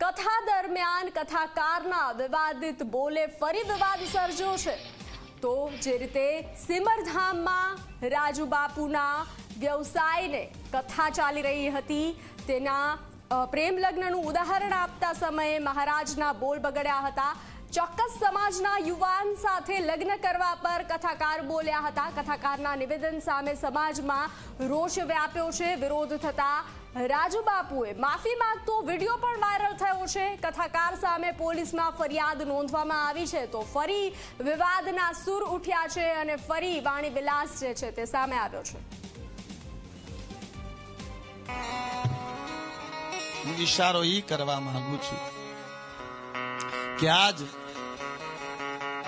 કથા દરમિયાન કથાકારના વિવાદિત બોલે ફરી વિવાદ સર્જ્યો છે. તો જે રીતે સિમરધામમાં રાજુ બાપુના વ્યવસાયને કથા ચાલી રહી હતી, તેના પ્રેમ લગ્નનું ઉદાહરણ આપતા સમયે મહારાજના બોલ બગડ્યા હતા. ચોક્કસ સમાજના યુવાન સાથે લગ્ન કરવા પર કથાકાર બોલ્યા હતા. કથાકારના નિવેદન સામે સમાજમાં રોષ વ્યાપ્યો છે. વિરોધ થતા રાજુ બાપુએ માફી માંગતો વીડિયો પણ વાયરલ થયો છે. કથાકાર સામે પોલીસમાં ફરિયાદ નોંધવામાં આવી છે તો ફરી વિવાદના સૂર ઉઠ્યા છે અને ફરી વાણી વિલાસ જે છે તે સામે આવ્યો છે. હું ઈશારો ઈ કરવા માંગુ છું કે આજ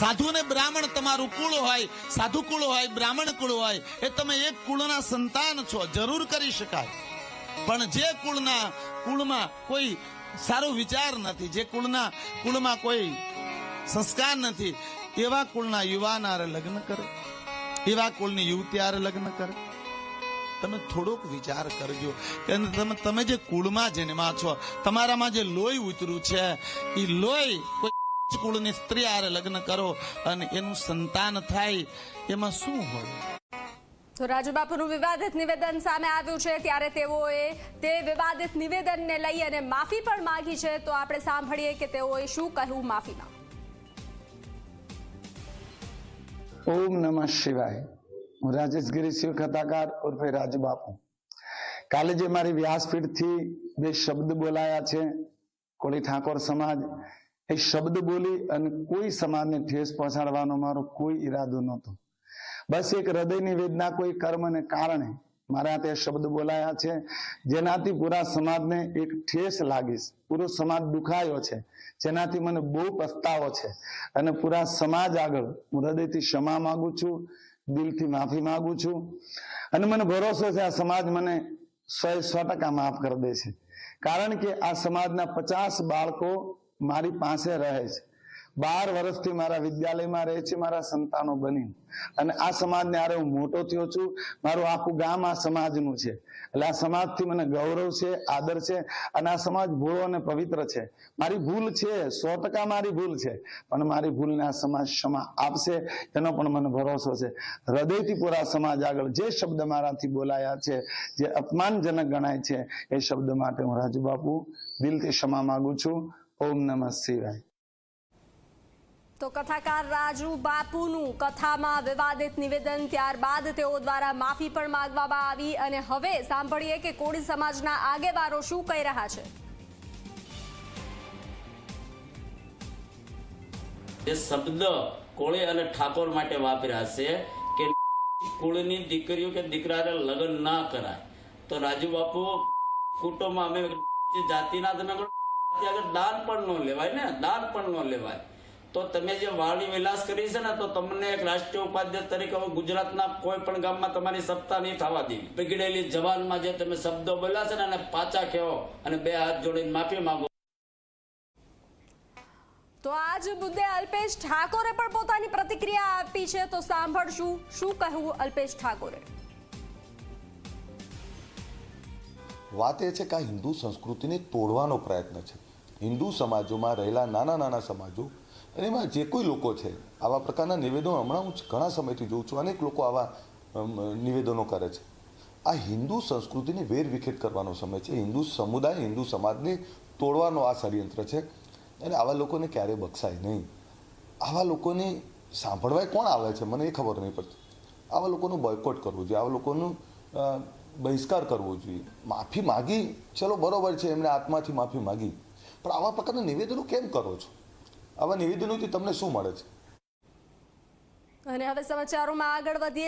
સાધુ ને બ્રાહ્મણ તમારું કુળ હોય, સાધુ કુળ હોય, બ્રાહ્મણ કુળ હોય, એ તમે એક કુળના સંતાન છો, જરૂર કરી શકાય. પણ જે કુળના કુળમાં કોઈ સારો વિચાર નથી, જે કુળના કુળમાં કોઈ સંસ્કાર નથી, એવા કુળના યુવાન આરે લગ્ન કરે, એવા કુળની યુવતી આરે લગ્ન કરે. તમે થોડોક વિચાર કરજો કે તમે તમે જે કુળમાં જન્મા છો, તમારામાં જે લોહી ઉતર્યું છે એ લોહી કોઈ કુળની સ્ત્રી આરે લગ્ન કરો અને એનું સંતાન થાય એમાં શું હોય? તો રાજુબાપુનું વિવાદિત નિવેદન સામે આવ્યું છે ત્યારે તેઓએ તે વિવાદિત નિવેદનને લઈ અને માફી પણ માંગી છે. તો આપણે સાંભળીએ કે તેઓએ શું કહ્યું માફીમાં? ઓમ નમઃ શિવાય. હું રાજેશ ગિરી શિવ કથાકાર ઉર્ફે રાજુબાપુ. કાલે જે મારી વ્યાસપીઠથી બે શબ્દ બોલાયા છે કોળી ઠાકોર સમાજ એ શબ્દ બોલી અને કોઈ સમાજને ઠેસ પહોંચાડવાનો મારો કોઈ ઈરાદો નહોતો. બસ એક હૃદયની વેદના કોઈ કર્મને કારણે મારા તે શબ્દ બોલાયા છે, જેનાથી પૂરા સમાજને એક ઠેસ લાગીશ. પૂરો સમાજ દુખાયો છે, જેનાથી મને બહુ પસ્તાવો છે. અને પૂરા સમાજ આગળ હું હૃદયથી ક્ષમા માંગુ છું, દિલથી માફી માંગુ છું. અને મને ભરોસો છે આ સમાજ મને સો સો ટકા માફ કરી દે છે કારણ કે આ સમાજના પચાસ બાળકો મારી પાસે રહે છે. બાર વર્ષથી મારા વિદ્યાલયમાં રહે છે, મારા સંતાનો બની અને આ સમાજને આરે હું મોટો થયો છું. મારું આખું ગામ આ સમાજનું છે. એટલે આ સમાજથી મને ગૌરવ છે, આદર છે, અને આ સમાજ ભૂળો અને પવિત્ર છે. મારી ભૂલ છે, સો ટકા મારી ભૂલ છે. પણ મારી ભૂલને આ સમાજ ક્ષમા આપશે એનો પણ મને ભરોસો છે. હૃદયથી પૂરા સમાજ આગળ જે શબ્દ મારાથી બોલાયા છે, જે અપમાનજનક ગણાય છે, એ શબ્દ માટે હું રાજુ બાપુ દિલથી ક્ષમા માંગુ છું. ઓમ નમઃ શિવાય. તો કથાકાર રાજુ બાપુનું કથામાં વિવાદિત નિવેદન ત્યારબાદ તેઓ દ્વારા માફી પણ માંગવામાં આવી અને હવે સાંભળીએ કે કોળી સમાજના આગેવારો શું કહી રહ્યા છે. જે શબ્દ કોળી અને ઠાકોર માટે વાપર્યા છે કે કુળની દીકરીઓ કે દીકરાને લગ્ન ના કરાય. તો રાજુ બાપુ કુટુંબમાં અમે જાતિના આગળ દાન પણ ન લેવાય ને? દાન પણ ન લેવાય. તો તમે જે વાણી વિલાસ કરી છે ને, તો તમને એક રાષ્ટ્રીય ઉપાધ્યક્ષ તરીકે હવે ગુજરાતના કોઈ પણ ગામમાં તમારી સત્તા નહીં થવા દેવી. પીગળેલી જવાનમાં જે તમે શબ્દો બોલ્યા છે ને એને પાછા કહેવો અને બે હાથ જોડીને માફી માંગો. તો આજ મુદ્દે અલ્પેશ ઠાકોરે પણ પોતાની પ્રતિક્રિયા આપી છે. તો સાંભળશું શું કહ્યું અલ્પેશ ઠાકોરે. વાત એ છે કે આ હિન્દુ સંસ્કૃતિને તોડવાનો પ્રયત્ન છે. હિન્દુ સમાજોમાં રહેલા નાના નાના સમાજો, અને એમાં જે કોઈ લોકો છે, આવા પ્રકારના નિવેદનો હમણાં હું ઘણા સમયથી જોઉં છું, અનેક લોકો આવા નિવેદનો કરે છે. આ હિન્દુ સંસ્કૃતિને વેરવિખેર કરવાનો સમય છે. હિન્દુ સમુદાય, હિન્દુ સમાજને તોડવાનો આ ષડયંત્ર છે. અને આવા લોકોને ક્યારે બક્ષાય નહીં. આવા લોકોને સાંભળવાય કોણ આવે છે? મને એ ખબર નહીં પડતી. આવા લોકોનું બોયકોટ કરવું જોઈએ. આવા લોકોનું બહિષ્કાર કરવો જોઈએ. માફી માગી, ચલો બરોબર છે એમણે આત્માથી માફી માગી. પણ આવા પ્રકારના નિવેદનો કેમ કરો છો? આવા નિવેદનોથી તમને શું મળે છે? અને હવે સમાચારોમાં આગળ વધીએ.